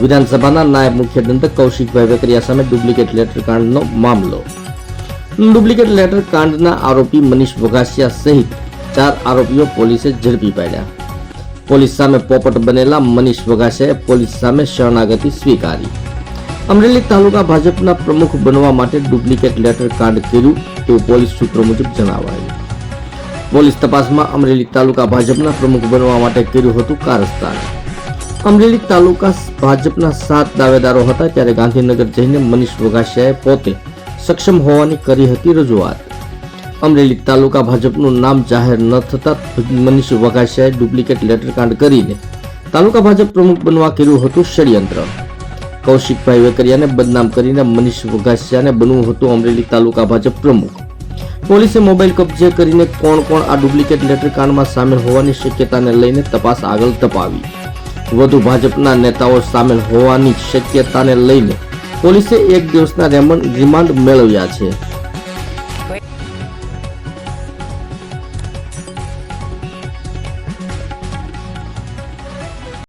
વિધાનસભાના નાયબ મુખ્ય દંડક કૌશિકભાઈ વેકરિયા સામે ડુપ્લિકેટ લેટર કાંડનો મામલો. ડુપ્લિકેટ લેટર કાંડના આરોપી મનીષ વઘાસિયા સહિત ચાર આરોપીઓ પોલીસે ઝડપી પાડ્યા. પોલીસ સામે પોપટ બનેલા મનીષ વઘાસિયાએ પોલીસ સામે શરણાગતિ સ્વીકારી. અમરેલી તાલુકા ભાજપના પ્રમુખ બનવા માટે ડુપ્લિકેટ લેટર કાંડ કર્યું તેવું પોલીસ સૂત્રો મુજબ જણાવાયું. પોલીસ તપાસમાં અમરેલી તાલુકા ભાજપના પ્રમુખ બનવા માટે કર્યું હતું કારસ્તાન. અમરેલી તાલુકા ભાજપના સાત દાવેદારો હતા ત્યારે ગાંધીનગર જઈને મનીષ વઘાસિયાએ પોતે સક્ષમ હોવાની કરી હતી રજૂઆત. અમરેલી તાલુકા ભાજપનું નામ જાહેર ન થતા મનીષ વઘાસિયાએ ડુપ્લિકેટ લેટર કાંડ કરીને તાલુકા ભાજપ પ્રમુખ બનવા કર્યું હતું ષડયંત્ર. કૌશિકભાઈ વેકરિયાને બદનામ કરીને મનીષ વઘાસિયાને બનવું હતું અમરેલી તાલુકા ભાજપ પ્રમુખ. પોલીસે મોબાઈલ કબજે કરીને કોણ કોણ આ ડુપ્લિકેટ લેટર કાંડમાં સામેલ હોવાની શક્યતાને લઈને તપાસ આગળ તપાવી વધુ ભાજપના નેતાઓ સામેલ હોવાની શક્યતાને લઈને પોલીસે એક દિવસના રેમન્ડ રિમાન્ડ મેળવ્યા છે.